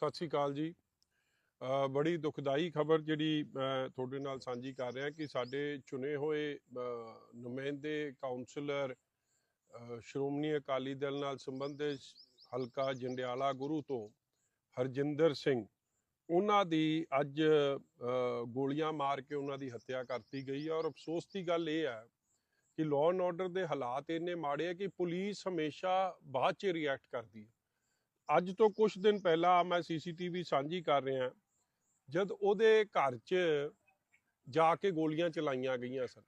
ਸਤਿ ਸ੍ਰੀ ਅਕਾਲ ਜੀ। ਬੜੀ ਦੁਖਦਾਈ ਖਬਰ ਜਿਹੜੀ ਮੈਂ ਤੁਹਾਡੇ ਨਾਲ ਸਾਂਝੀ ਕਰ ਰਿਹਾ ਕਿ ਸਾਡੇ ਚੁਣੇ ਹੋਏ ਨੁਮਾਇੰਦੇ ਕਾਉਂਸਲਰ ਸ਼੍ਰੋਮਣੀ ਅਕਾਲੀ ਦਲ ਨਾਲ ਸੰਬੰਧਿਤ ਹਲਕਾ ਜੰਡਿਆਲਾ ਗੁਰੂ ਤੋਂ ਹਰਜਿੰਦਰ ਸਿੰਘ, ਉਹਨਾਂ ਦੀ ਅੱਜ ਗੋਲੀਆਂ ਮਾਰ ਕੇ ਉਹਨਾਂ ਦੀ ਹੱਤਿਆ ਕਰਤੀ ਗਈ ਹੈ। ਔਰ ਅਫਸੋਸ ਦੀ ਗੱਲ ਇਹ ਹੈ ਕਿ ਲਾਅ ਐਂਡ ਆਰਡਰ ਦੇ ਹਾਲਾਤ ਇੰਨੇ ਮਾੜੇ ਆ ਕਿ ਪੁਲਿਸ ਹਮੇਸ਼ਾ ਬਾਅਦ 'ਚ ਰਿਐਕਟ ਕਰਦੀ ਹੈ। ਅੱਜ ਤੋਂ ਕੁਝ ਦਿਨ ਪਹਿਲਾਂ ਮੈਂ ਸੀਸੀਟੀਵੀ ਸਾਂਝੀ ਕਰ ਰਿਹਾ ਜਦ ਉਹਦੇ ਘਰ 'ਚ ਜਾ ਕੇ ਗੋਲੀਆਂ ਚਲਾਈਆਂ ਗਈਆਂ ਸਨ।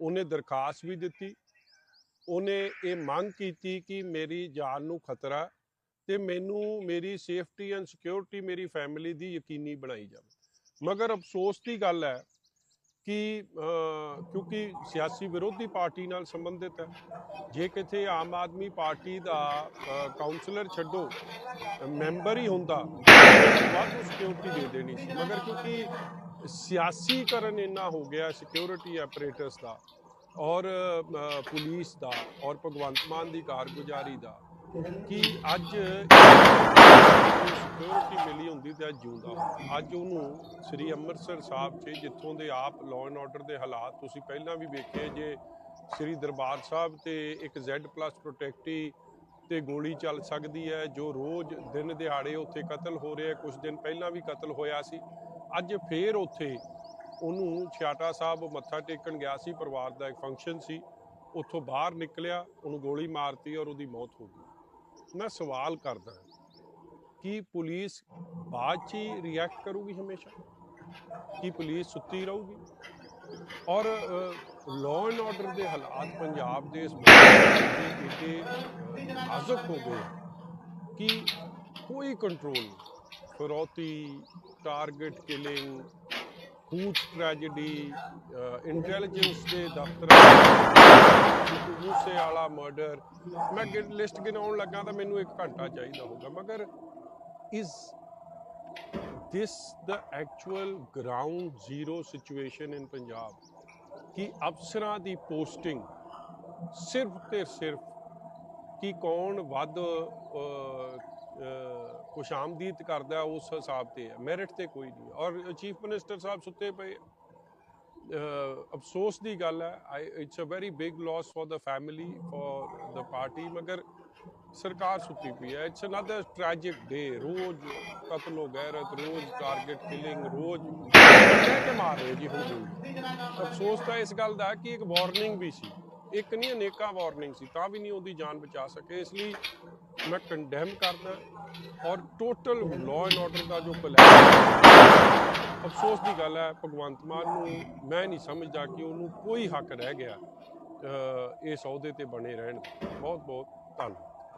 ਉਹਨੇ ਦਰਖਾਸਤ ਵੀ ਦਿੱਤੀ, ਉਹਨੇ ਇਹ ਮੰਗ ਕੀਤੀ ਕਿ ਮੇਰੀ ਜਾਨ ਨੂੰ ਖਤਰਾ ਹੈ ਤੇ ਮੈਨੂੰ ਮੇਰੀ ਸੇਫਟੀ ਐਂਡ ਸਿਕਿਉਰਿਟੀ ਮੇਰੀ ਫੈਮਿਲੀ ਦੀ ਯਕੀਨੀ ਬਣਾਈ ਜਾਵੇ। ਮਗਰ ਅਫਸੋਸ ਦੀ ਗੱਲ ਹੈ ਕਿ ਕਿਉਂਕਿ ਸਿਆਸੀ ਵਿਰੋਧੀ ਪਾਰਟੀ ਨਾਲ ਸੰਬੰਧਿਤ ਹੈ। ਜੇ ਕਿਤੇ ਆਮ ਆਦਮੀ ਪਾਰਟੀ ਦਾ ਅਹ, ਕਾਉਂਸਲਰ ਛੱਡੋ ਮੈਂਬਰ ਹੀ ਹੁੰਦਾ ਵਾਧੂ ਸਿਕਿਉਰਿਟੀ ਦੇ ਦੇਣੀ ਸੀ। ਮਗਰ ਕਿਉਂਕਿ ਸਿਆਸੀਕਰਨ ਇੰਨਾ ਹੋ ਗਿਆ ਸਿਕਿਉਰਿਟੀ ਆਪਰੇਟਰਸ ਦਾ ਔਰ ਪੁਲਿਸ ਦਾ ਔਰ ਭਗਵੰਤ ਮਾਨ ਦੀ ਕਾਰਗੁਜ਼ਾਰੀ ਦਾ ਕਿ ਅੱਜ ਸਿਕਿਉਰਿਟੀ ਮਿਲੀ ਹੁੰਦੀ ਤੇ ਅੱਜ ਜਿਉਂਦਾ ਅੱਜ ਉਹਨੂੰ ਸ੍ਰੀ ਅੰਮ੍ਰਿਤਸਰ ਸਾਹਿਬ 'ਚ, ਜਿੱਥੋਂ ਦੇ ਆਪ ਲਾਅ ਐਂਡ ਆਰਡਰ ਦੇ ਹਾਲਾਤ ਤੁਸੀਂ ਪਹਿਲਾਂ ਵੀ ਵੇਖੇ ਜੇ, ਸ੍ਰੀ ਦਰਬਾਰ ਸਾਹਿਬ ਤੇ ਇੱਕ Z+ ਪ੍ਰੋਟੈਕਟੀ ਤੇ ਗੋਲੀ ਚੱਲ ਸਕਦੀ ਹੈ, ਜੋ ਰੋਜ਼ ਦਿਨ ਦਿਹਾੜੇ ਉੱਥੇ ਕਤਲ ਹੋ ਰਿਹਾ ਕੁਝ ਦਿਨ ਪਹਿਲਾਂ ਵੀ ਕਤਲ ਹੋਇਆ ਸੀ। ਅੱਜ ਫੇਰ ਉੱਥੇ ਉਹਨੂੰ ਛਿਆਟਾ ਸਾਹਿਬ ਮੱਥਾ ਟੇਕਣ ਗਿਆ ਸੀ, ਪਰਿਵਾਰ ਦਾ ਇੱਕ ਫੰਕਸ਼ਨ ਸੀ। ਉੱਥੋਂ ਬਾਹਰ ਨਿਕਲਿਆ, ਉਹਨੂੰ ਗੋਲੀ ਮਾਰਤੀ ਔਰ ਉਹਦੀ ਮੌਤ ਹੋ ਗਈ। ਮੈਂ ਸਵਾਲ ਕਰਦਾ ਕਿ ਪੁਲਿਸ ਬਾਅਦ ਚ ਹੀ ਰਿਐਕਟ ਕਰੂਗੀ ਹਮੇਸ਼ਾ? ਕੀ ਪੁਲਿਸ ਸੁੱਤੀ ਰਹੂਗੀ? ਔਰ ਲਾਅ ਐਂਡ ਆਰਡਰ ਦੇ ਹਾਲਾਤ ਪੰਜਾਬ ਦੇ ਇਸ ਮੁਲਕ ਦੇ ਇੱਥੇ ਨਾਜ਼ੁਕ ਹੋ ਗਏ ਕਿ ਕੋਈ ਕੰਟਰੋਲ ਨਹੀਂ? ਫਰੋਤੀ ਟਾਰਗੇਟ ਕਿਲਿੰਗ ਹੂਟ ਟ੍ਰੈਜੇਡੀ ਇੰਟੈਲੀਜੈਂਸ ਦੇ ਦਫ਼ਤਰ ਮੂਸੇ ਵਾਲਾ ਮਰਡਰ ਮੈਂ ਲਿਸਟ ਗਿਣਾਉਣ ਲੱਗਾ ਤਾਂ ਮੈਨੂੰ ਇੱਕ ਘੰਟਾ ਚਾਹੀਦਾ ਹੋਗਾ ਮਗਰ is this the actual ground zero situation in Punjab ਕਿ ਅਫਸਰਾਂ ਦੀ ਪੋਸਟਿੰਗ ਸਿਰਫ ਤੇ ਸਿਰਫ ਕਿ ਕੌਣ ਵੱਧ ਕੁਛ ਆਮਦੀਦ ਕਰਦਾ ਉਸ ਹਿਸਾਬ ਤੇ ਹੈ। ਮੈਰਿਟ ਤੇ ਕੋਈ ਨਹੀਂ ਔਰ ਚੀਫ ਮਿਨਿਸਟਰ ਸਾਹਿਬ ਸੁੱਤੇ ਪਏ। ਅਫਸੋਸ ਦੀ ਗੱਲ ਹੈ it's a very big loss for the family for the party ਮਗਰ ਸਰਕਾਰ ਸੁੱਤੀ ਪਈ ਹੈ। ਇਟਸ ਅਨਦਰ ਟ੍ਰੈਜਿਕ ਡੇ ਰੋਜ਼ ਕਤਲ ਹੋ ਗੈਰਤ, ਰੋਜ਼ ਟਾਰਗੇਟ ਕਿਲਿੰਗ ਰੋਜ਼ ਕਹਿ ਕੇ ਮਾਰ ਰਹੇ ਜੀ ਹੁਣ। ਅਫਸੋਸ ਤਾਂ ਇਸ ਗੱਲ ਦਾ ਕਿ ਇੱਕ ਵਾਰਨਿੰਗ ਵੀ ਸੀ। ਇੱਕ ਨਹੀਂ, ਅਨੇਕਾਂ ਵਾਰਨਿੰਗ ਸੀ, ਤਾਂ ਵੀ ਨਹੀਂ ਉਹਦੀ ਜਾਨ ਬਚਾ ਸਕੇ, ਇਸ ਲਈ ਮੈਂ ਕੰਡੈਮ ਕਰਦਾ ਔਰ ਟੋਟਲ ਲਾਅ ਐਂਡ ਆਰਡਰ ਦਾ ਜੋ ਕੋਲੈਪਸ ਅਫਸੋਸ ਦੀ ਗੱਲ ਹੈ, ਭਗਵੰਤ ਮਾਨ ਨੂੰ ਮੈਂ ਨਹੀਂ ਸਮਝਦਾ ਕਿ ਉਹਨੂੰ ਕੋਈ ਹੱਕ ਰਹਿ ਗਿਆ ਇਸ ਅਹੁਦੇ ਤੇ ਬਣੇ ਰਹਿਣ ਬਹੁਤ ਬਹੁਤ ਧੰਨਵਾਦ।